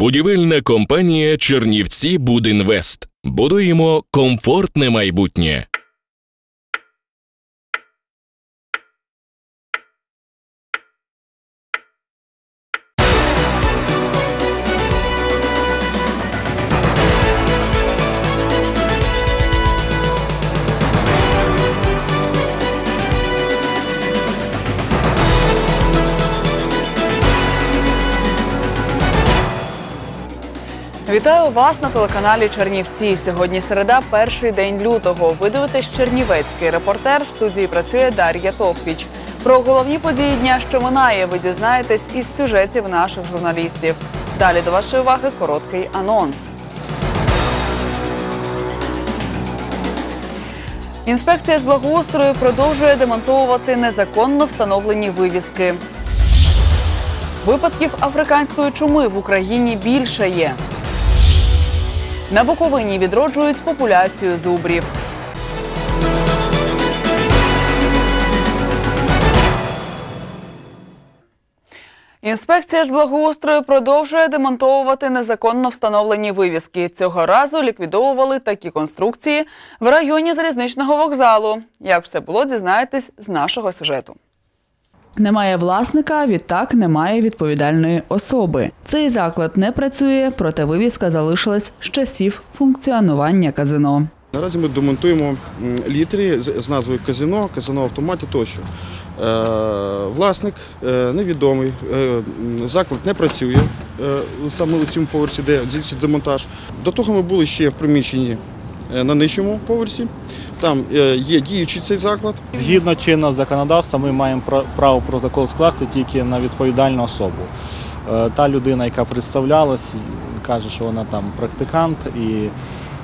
Будівельна компанія Чернівці Будінвест. Будуємо комфортне майбутнє. Вітаю вас на телеканалі Чернівці. Сьогодні середа, перший день лютого. Ви дивитесь Чернівецький репортер. В студії працює Дар'я Товпіч. Про головні події дня, що минає, ви дізнаєтесь із сюжетів наших журналістів. Далі до вашої уваги короткий анонс. Інспекція з благоустрою продовжує демонтовувати незаконно встановлені вивіски. Випадків африканської чуми в Україні більше є. На Буковині відроджують популяцію зубрів. Інспекція з благоустрою продовжує демонтовувати незаконно встановлені вивіски. Цього разу ліквідовували такі конструкції в районі залізничного вокзалу. Як все було, дізнаєтесь з нашого сюжету. Немає власника, відтак немає відповідальної особи. Цей заклад не працює, проте вивіска залишилась з часів функціонування казино. Наразі ми демонтуємо літери з назвою казино, казино автоматі тощо. Е, власник е, невідомий, е, заклад не працює саме у цьому поверсі, де здійснюється демонтаж. До того ми були ще в приміщенні на нижчому поверсі. Там е, є діючий цей заклад. Згідно чинного законодавства, ми маємо право протокол скласти тільки на відповідальну особу. Е, Та людина, яка представлялась, каже, що вона там практикант, і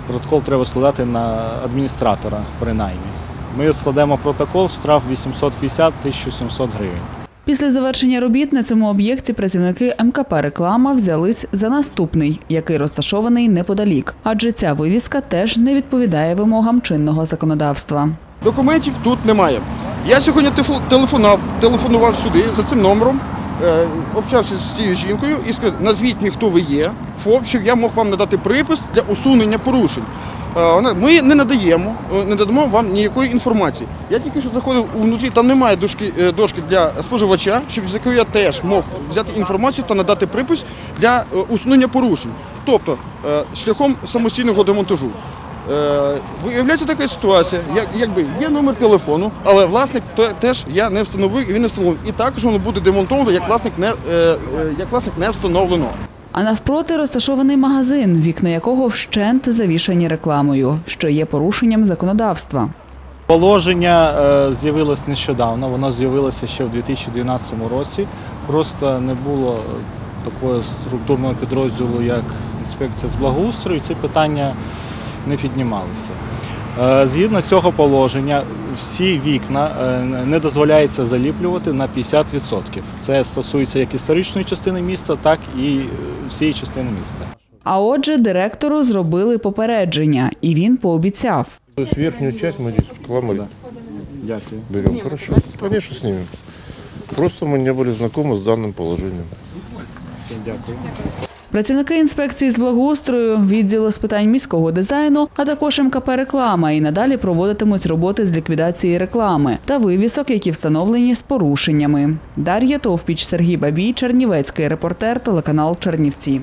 протокол треба складати на адміністратора, принаймні. Ми складемо протокол, штраф 850-1700 гривень. Після завершення робіт на цьому об'єкті працівники МКП Реклама взялись за наступний, який розташований неподалік, адже ця вивіска теж не відповідає вимогам чинного законодавства. Документів тут немає. Я сьогодні телефонував, телефонував сюди за цим номером, е, общався з цією жінкою і сказав, назвіть мені, хто ви є, ФОП, щоб я мог вам надати припис для усунення порушень. Е, Ми не надаємо, е, не надамо вам ніякої інформації. Я тільки що заходив внутрі, там немає дошки, е, дошки для споживача, щоб з якої я теж мог взяти інформацію та надати припис для усунення порушень. Тобто шляхом самостійного демонтажу. Виявляється така ситуація, як, якби є номер телефону, але власник теж я не встановив і він не встановив. І також воно буде демонтовано, як власник не, як власник не встановлено. А навпроти розташований магазин, вікна якого вщент завішані рекламою, що є порушенням законодавства. Положення е, з'явилось нещодавно, воно з'явилося ще в 2012 році. Просто не було е, такого структурного підрозділу, як інспекція з благоустрою, ці питання не піднімалися. Е, Згідно цього положення, всі вікна е, не дозволяється заліплювати на 50%. Це стосується як історичної частини міста, так і е, всієї частини міста. А отже, директору зробили попередження, і він пообіцяв. То есть верхнюю часть мы здесь вкламывали, Дякую. берем. Хорошо, конечно, снимем. Просто мы не были знакомы с данным положением. Дякую. Працівники інспекції з благоустрою, відділу з питань міського дизайну, а також МКП реклама і надалі проводитимуть роботи з ліквідації реклами та вивісок, які встановлені з порушеннями. Дар'я Товпіч, Сергій Бабій, Чернівецький репортер, телеканал Чернівці.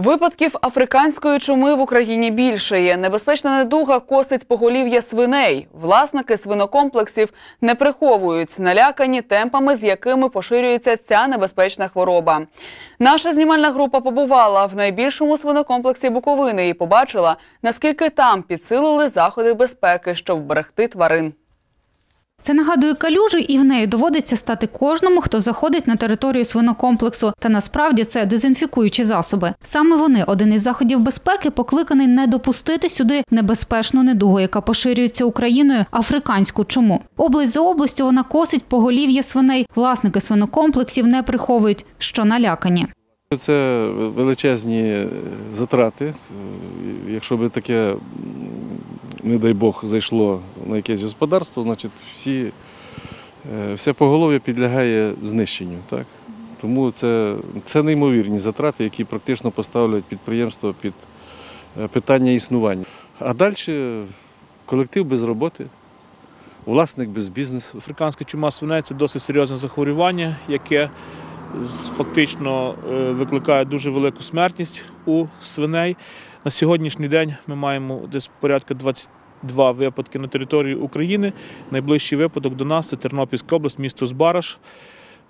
Випадків африканської чуми в Україні більше є. Небезпечна недуга косить поголів'я свиней. Власники свинокомплексів не приховують налякані темпами, з якими поширюється ця небезпечна хвороба. Наша знімальна група побувала в найбільшому свинокомплексі Буковини і побачила, наскільки там підсилили заходи безпеки, щоб вберегти тварин. Це нагадує калюжу, і в неї доводиться стати кожному, хто заходить на територію свинокомплексу. Та насправді це дезінфікуючі засоби. Саме вони один із заходів безпеки, покликаний не допустити сюди небезпечну недугу, яка поширюється Україною африканську чуму. Область за областю вона косить поголів'я свиней. Власники свинокомплексів не приховують, що налякані. Це величезні затрати. Якщо би таке, не дай Бог, зайшло на якесь господарство, значить всі, е, все поголов'я підлягає знищенню. Так? Тому це, це неймовірні затрати, які практично поставлять підприємство під е, питання існування. А далі колектив без роботи, власник без бізнесу. Африканська чума свиней це досить серйозне захворювання, яке фактично е, викликає дуже велику смертність у свиней. На сьогоднішній день ми маємо десь порядка 22 випадки на території України. Найближчий випадок до нас це Тернопільська область, місто Збараш.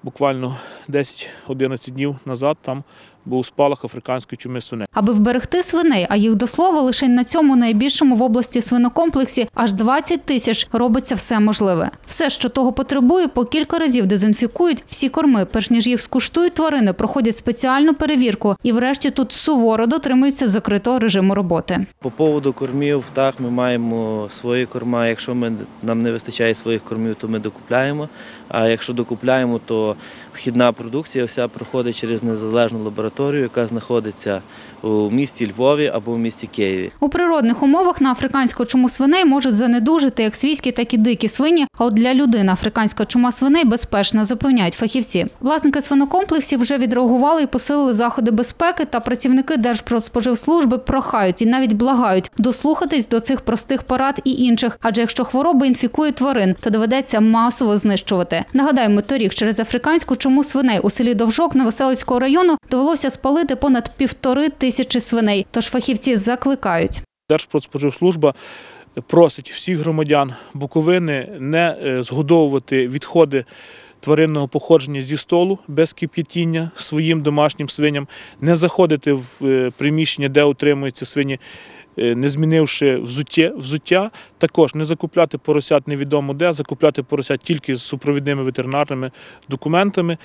Буквально 10-11 днів назад там був спалах африканської чуми свиней. Аби вберегти свиней, а їх до слова лише на цьому найбільшому в області свинокомплексі аж 20 тисяч робиться все можливе. Все, що того потребує, по кілька разів дезінфікують всі корми, перш ніж їх скуштують тварини, проходять спеціальну перевірку і, врешті, тут суворо дотримуються закритого режиму роботи. По поводу кормів, так, ми маємо свої корма. Якщо ми, нам не вистачає своїх кормів, то ми докупляємо. А якщо докупляємо, то вхідна продукція вся проходить через незалежну лабораторію, яка знаходиться у місті Львові або в місті Києві. У природних умовах на африканську чуму свиней можуть занедужити як свійські, так і дикі свині. А от для людини африканська чума свиней безпечна, запевняють фахівці. Власники свинокомплексів вже відреагували і посилили заходи безпеки. Та працівники Держпродспоживслужби прохають і навіть благають дослухатись до цих простих порад і інших. Адже якщо хвороба інфікує тварин, то доведеться масово знищувати. Нагадаємо, торік через африканську чуму свиней у селі Довжок Новоселицького району довелося спалити понад півтори тисячі свиней. Тож фахівці закликають. Держпродспоживслужба просить всіх громадян Буковини не е, згодовувати відходи тваринного походження зі столу без кип'ятіння своїм домашнім свиням, не заходити в е, приміщення, де утримуються свині. е, Не змінивши взуття, взуття, також не закупляти поросят невідомо де, закупляти поросят тільки з супровідними ветеринарними документами.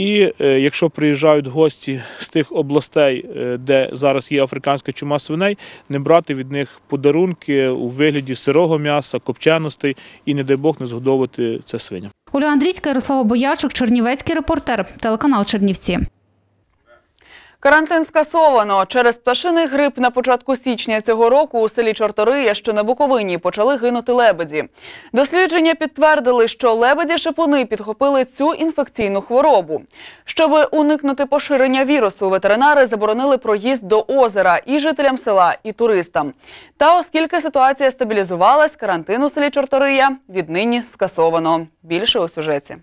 І е, якщо приїжджають гості з тих областей, е, де зараз є африканська чума свиней, не брати від них подарунки у вигляді сирого м'яса, копченостей і, не дай Бог, не згодовувати це свиням. Оля Андрійська, Ярослава Боячук, Чернівецький репортер, телеканал Чернівці. Карантин скасовано. Через пташиний грип на початку січня цього року у селі Чортория, що на Буковині, почали гинути лебеді. Дослідження підтвердили, що лебеді-шипуни підхопили цю інфекційну хворобу. Щоб уникнути поширення вірусу, ветеринари заборонили проїзд до озера і жителям села, і туристам. Та оскільки ситуація стабілізувалась, карантин у селі Чортория віднині скасовано. Більше у сюжеті.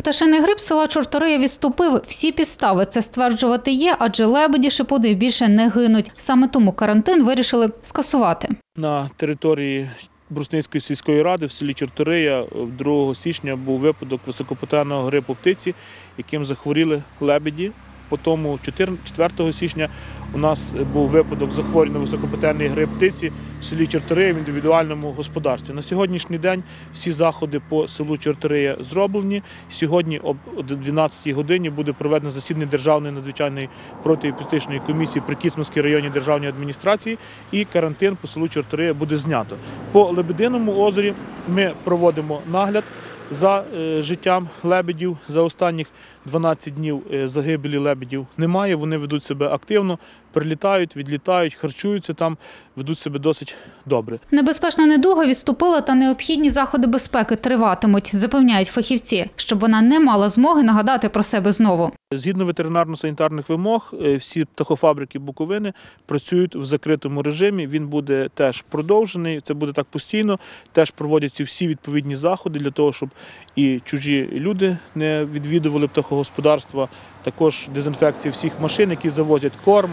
Пташиний грип села Чортория відступив. Всі підстави це стверджувати є, адже лебеді шипуди більше не гинуть. Саме тому карантин вирішили скасувати. На території Брусницької сільської ради в селі Чортория 2 січня був випадок високопотенного грипу птиці, яким захворіли лебеді. Потім 4 січня у нас був випадок захворювання на грип птиці в селі Чортория в індивідуальному господарстві. На сьогоднішній день всі заходи по селу Чортория зроблені. Сьогодні об 12 годині буде проведено засідання Державної надзвичайної протиепістичної комісії при Кісманській районній державній адміністрації і карантин по селу Чортория буде знято. По Лебединому озері ми проводимо нагляд за е, життям лебедів. За останніх 12 днів е, загибелі лебедів немає. Вони ведуть себе активно, прилітають, відлітають, харчуються там, ведуть себе досить добре. Небезпечна недуга відступила, та необхідні заходи безпеки триватимуть, запевняють фахівці, щоб вона не мала змоги нагадати про себе знову. Згідно ветеринарно-санітарних вимог, е, всі птахофабрики Буковини працюють в закритому режимі. Він буде теж продовжений. Це буде так постійно. Теж проводяться всі відповідні заходи для того, щоб і чужі люди не відвідували птахогосподарства. Також дезінфекція всіх машин, які завозять корм,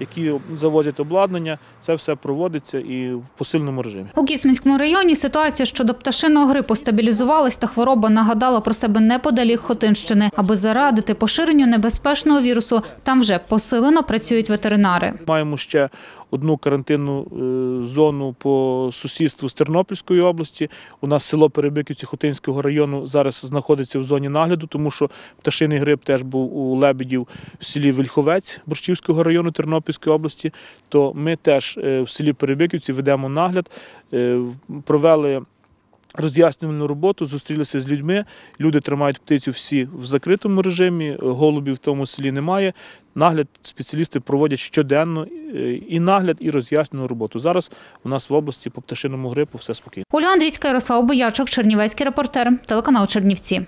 які завозять обладнання. Це все проводиться і в посильному режимі. У Кіцмінському районі ситуація щодо пташиного грипу стабілізувалась, та хвороба нагадала про себе неподалік Хотинщини. Аби зарадити поширенню небезпечного вірусу, там вже посилено працюють ветеринари. Маємо ще одну карантинну е, зону по сусідству з Тернопільської області. У нас село Перебиківці Хотинського району зараз знаходиться в зоні нагляду, тому що пташиний гриб теж був у лебедів в селі Вільховець Борщівського району Тернопільської області. То ми теж е, в селі Перебиківці ведемо нагляд, Е, провели. Роз'яснювальну роботу, зустрілися з людьми. Люди тримають птицю всі в закритому режимі, голубів в тому селі немає. Нагляд спеціалісти проводять щоденно е, і нагляд, і роз'яснювальну роботу. Зараз у нас в області по пташиному грипу все спокійно. Оля Андрійська, Ярослав Боячок, Чернівецький репортер, телеканал Чернівці.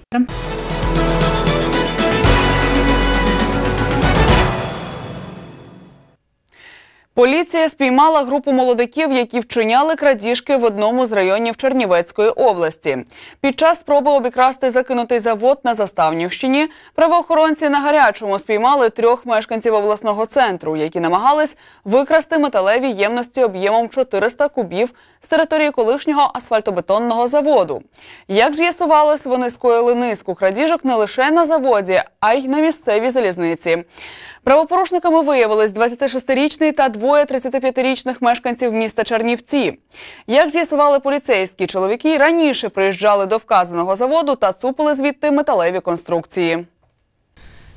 Поліція спіймала групу молодиків, які вчиняли крадіжки в одному з районів Чернівецької області. Під час спроби обікрасти закинутий завод на Заставнівщині правоохоронці на гарячому спіймали трьох мешканців обласного центру, які намагались викрасти металеві ємності об'ємом 400 кубів з території колишнього асфальтобетонного заводу. Як з'ясувалось, вони скоїли низку крадіжок не лише на заводі, а й на місцевій залізниці. Правопорушниками виявились 26-річний та двоє 35-річних мешканців міста Чернівці. Як з'ясували поліцейські, чоловіки раніше приїжджали до вказаного заводу та цупили звідти металеві конструкції.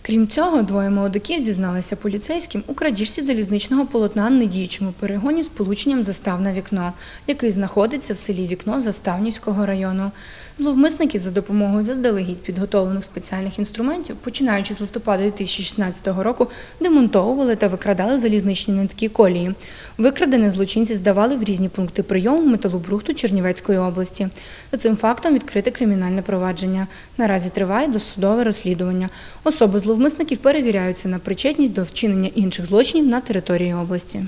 Крім цього, двоє молодиків зізналися поліцейським у крадіжці залізничного полотна на недіючому перегоні з полученням заставне вікно, який знаходиться в селі Вікно Заставнівського району. Зловмисники за допомогою заздалегідь підготовлених спеціальних інструментів, починаючи з листопада 2016 року, демонтовували та викрадали залізничні нитки колії. Викрадене злочинці здавали в різні пункти прийому металобрухту Чернівецької області. За цим фактом відкрите кримінальне провадження. Наразі триває досудове розслідування. Особи зловмисників перевіряються на причетність до вчинення інших злочинів на території області.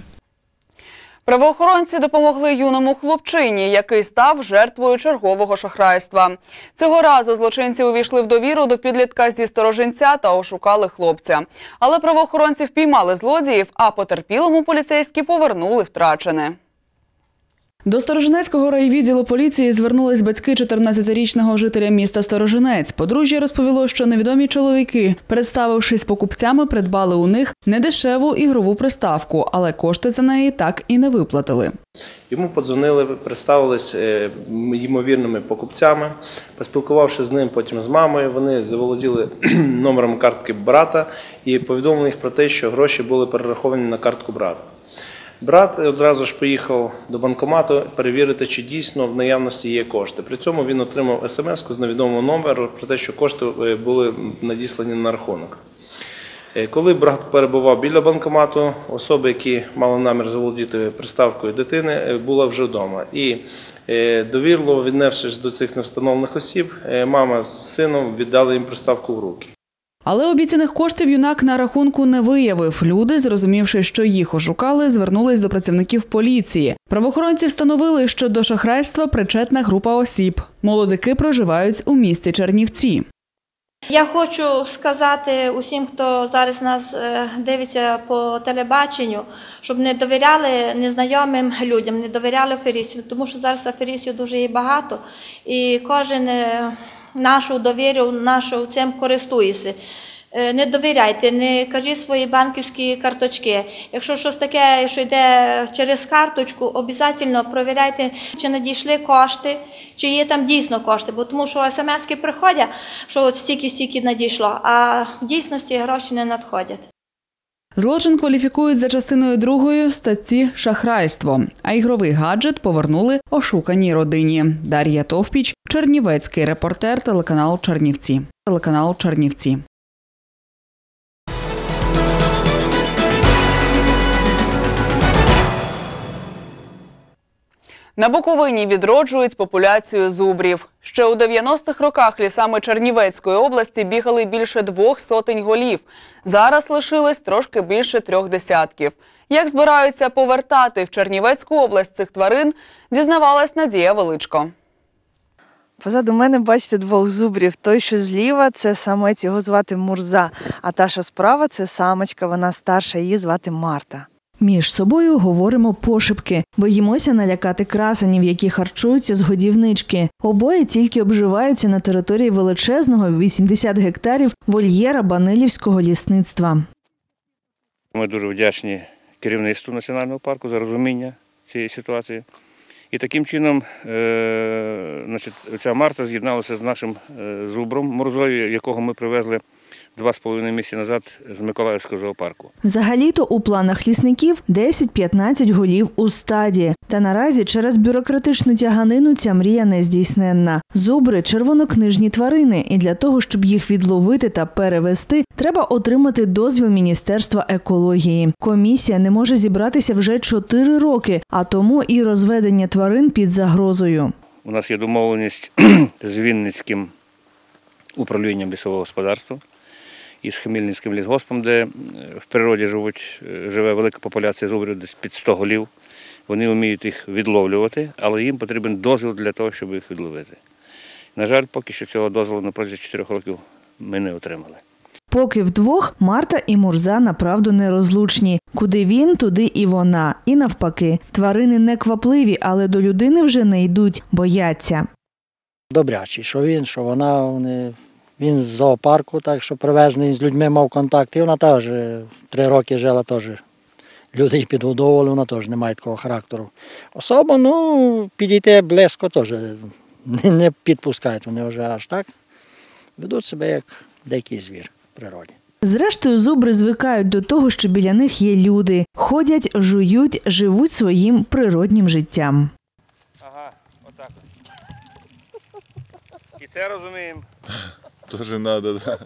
Правоохоронці допомогли юному хлопчині, який став жертвою чергового шахрайства. Цього разу злочинці увійшли в довіру до підлітка зі сторожинця та ошукали хлопця. Але правоохоронці впіймали злодіїв, а потерпілому поліцейські повернули втрачене. До Сторожинецького райвідділу поліції звернулись батьки 14-річного жителя міста Сторожинець. Подружжя розповіло, що невідомі чоловіки, представившись покупцями, придбали у них недешеву ігрову приставку, але кошти за неї так і не виплатили. Йому подзвонили, представились е, ймовірними покупцями. Поспілкувавши з ним, потім з мамою, вони заволоділи номером картки брата і повідомили їх про те, що гроші були перераховані на картку брата. Брат одразу ж поїхав до банкомату перевірити, чи дійсно в наявності є кошти. При цьому він отримав смс з невідомого номеру про те, що кошти е, були надіслані на рахунок. Е, Коли брат перебував біля банкомату, особи, які мали намір заволодіти приставкою дитини, е, була вже вдома. І довірливо віднесшись до цих невстановлених осіб, мама з сином віддали їм приставку в руки. Але обіцяних коштів юнак на рахунку не виявив. Люди, зрозумівши, що їх ошукали, звернулись до працівників поліції. Правоохоронці встановили, що до шахрайства причетна група осіб. Молодики проживають у місті Чернівці. Я хочу сказати усім, хто зараз нас е, дивиться по телебаченню, щоб не довіряли незнайомим людям, не довіряли аферистам, тому що зараз аферистів дуже багато, і кожен е, нашу довіру, нашу цим користується. Е, Не довіряйте, не кажіть свої банківські карточки. Якщо щось таке, що йде через карточку, обов'язково провіряйте, чи надійшли кошти, чи є там дійсно кошти. Бо тому що смски приходять, що от стільки-стільки надійшло, а в дійсності гроші не надходять. Злочин кваліфікують за частиною другої статті шахрайство, а ігровий гаджет повернули ошуканій родині. Дар'я Товпіч, Чернівецький репортер, телеканал Чернівці. Телеканал Чернівці. На Буковині відроджують популяцію зубрів. Ще у 90-х роках лісами Чернівецької області бігали більше двох сотень голів. Зараз лишилось трошки більше трьох десятків. Як збираються повертати в Чернівецьку область цих тварин, дізнавалась Надія Величко. Позаду мене бачите двох зубрів. Той, що зліва, це самець, його звати Мурза. А та, що справа, це самочка, вона старша, її звати Марта. Між собою говоримо пошепки, боїмося налякати красенів, які харчуються з годівнички. Обоє тільки обживаються на території величезного 80 гектарів вольєра Банилівського лісництва. Ми дуже вдячні керівництву національного парку за розуміння цієї ситуації. І таким чином е, значить, ця Марта з'єдналася з нашим е, зубром Морозою, якого ми привезли два з половиною місяці назад з Миколаївського зоопарку. Взагалі-то у планах лісників 10-15 голів у стаді. Та наразі через бюрократичну тяганину ця мрія не здійсненна. Зубри червонокнижні тварини, і для того, щоб їх відловити та перевести, треба отримати дозвіл Міністерства екології. Комісія не може зібратися вже 4 роки, а тому і розведення тварин під загрозою. У нас є домовленість з Вінницьким управлінням лісового господарства і з Хмельницьким лісгоспом, де е, в природі живуть, е, живе велика популяція зубрів, десь під 100 голів. Вони вміють їх відловлювати, але їм потрібен дозвіл для того, щоб їх відловити. На жаль, поки що цього дозволу на протязі 4 років ми не отримали. Поки вдвох Марта і Мурза направду нерозлучні. Куди він, туди і вона. І навпаки, тварини не квапливі, але до людини вже не йдуть, бояться. Добрячий, що він, що вона. Вони... Він з зоопарку, так що привезений з людьми мав контакт. І вона теж три роки жила теж. Люди її підгодовували, вона теж не має такого характеру. Особо, ну, підійти близько теж не, не підпускають вони вже аж так. Ведуть себе як дикий звір в природі. Зрештою, зубри звикають до того, що біля них є люди. Ходять, жують, живуть своїм природнім життям. Ага, отак. І це розуміємо. Тоже надо, да.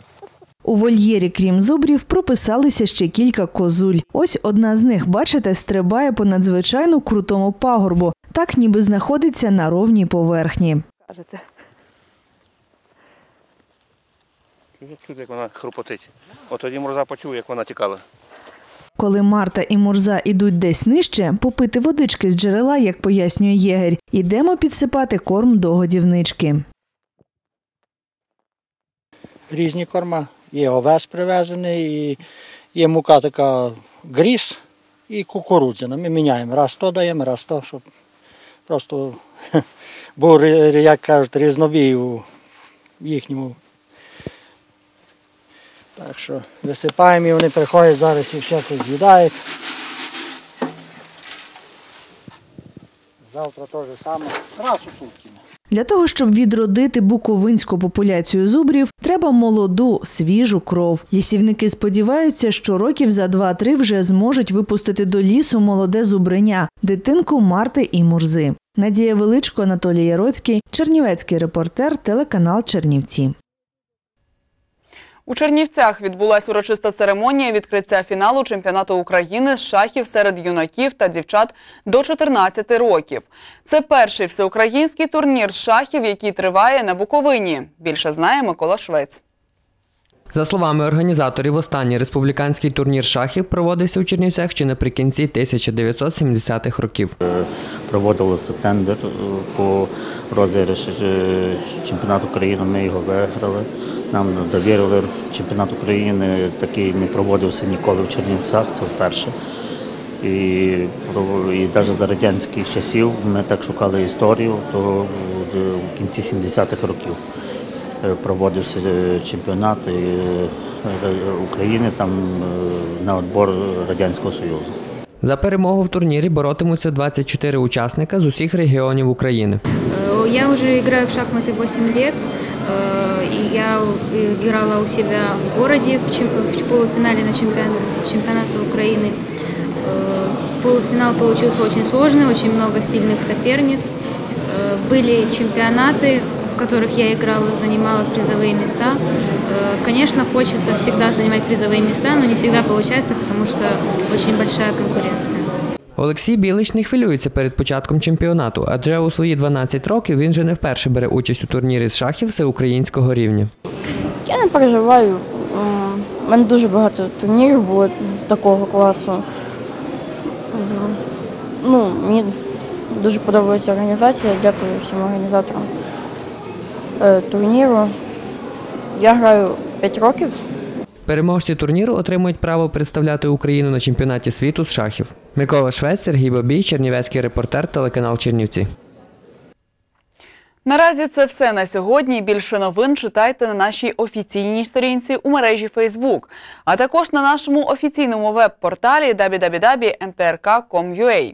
У вольєрі, крім зубрів, прописалися ще кілька козуль. Ось одна з них, бачите, стрибає по надзвичайно крутому пагорбу, так ніби знаходиться на ровній поверхні. Чути, як вона хрупотить. От тоді мороза почув, як вона тікала. Коли Марта і Мурза ідуть десь нижче, попити водички з джерела, як пояснює єгерь, ідемо підсипати корм до годівнички. Різні корма. Є овес привезений, є мука така гріз і кукурудзяна. Ми міняємо. Раз то даємо, раз то, щоб просто був, як кажуть, різнобій у їхньому. Так що висипаємо і вони приходять зараз і все це з'їдають. Завтра те ж саме. Раз у сутки. Для того, щоб відродити буковинську популяцію зубрів, треба молоду, свіжу кров. Лісівники сподіваються, що років за 2-3 вже зможуть випустити до лісу молоде зубриня, дитинку Марти і Мурзи. Надія Величко, Анатолій Яроцький, Чернівецький репортер, телеканал Чернівці. У Чернівцях відбулась урочиста церемонія відкриття фіналу чемпіонату України з шахів серед юнаків та дівчат до 14 років. Це перший всеукраїнський турнір з шахів, який триває на Буковині. Більше знає Микола Швець. За словами організаторів, останній республіканський турнір шахів проводився у Чернівцях ще наприкінці 1970-х років. Проводилося тендер е, по розіграші е, чемпіонату України. Ми його виграли. Нам довірили чемпіонат України. Такий не проводився ніколи в Чернівцях. Це вперше. І, і навіть за радянських часів ми так шукали історію, то е, в кінці 70-х років е, проводився е, чемпіонат е, е, України там е, на відбор Радянського Союзу. За перемогу в турнірі боротимуться 24 учасника з усіх регіонів України. Э, Я уже играю в шахматы 8 лет. э, и Я играла у себя в городе в чем- в полуфинале на чемпион- чемпионата Украины. Э, Полуфинал получился очень сложный, очень много сильных соперниц. Э, Были чемпионаты, в которых я играла, занимала призовые места. Э, Конечно, хочется всегда занимать призовые места, но не всегда получается, потому что очень большая конкуренция. Олексій Білич не хвилюється перед початком чемпіонату, адже у свої 12 років він вже не вперше бере участь у турнірі з шахів всеукраїнського рівня. Я не переживаю. У мене дуже багато турнірів було такого класу. В- Ну, мені дуже подобається організація. Дякую всім організаторам е, турніру. Я граю 5 років. Переможці турніру отримують право представляти Україну на чемпіонаті світу з шахів. Микола Швець, Сергій Бабій, Чернівецький репортер, телеканал Чернівці. Наразі це все на сьогодні. Більше новин читайте на нашій офіційній сторінці у мережі Facebook, а також на нашому офіційному веб-порталі www.mtrk.com.ua.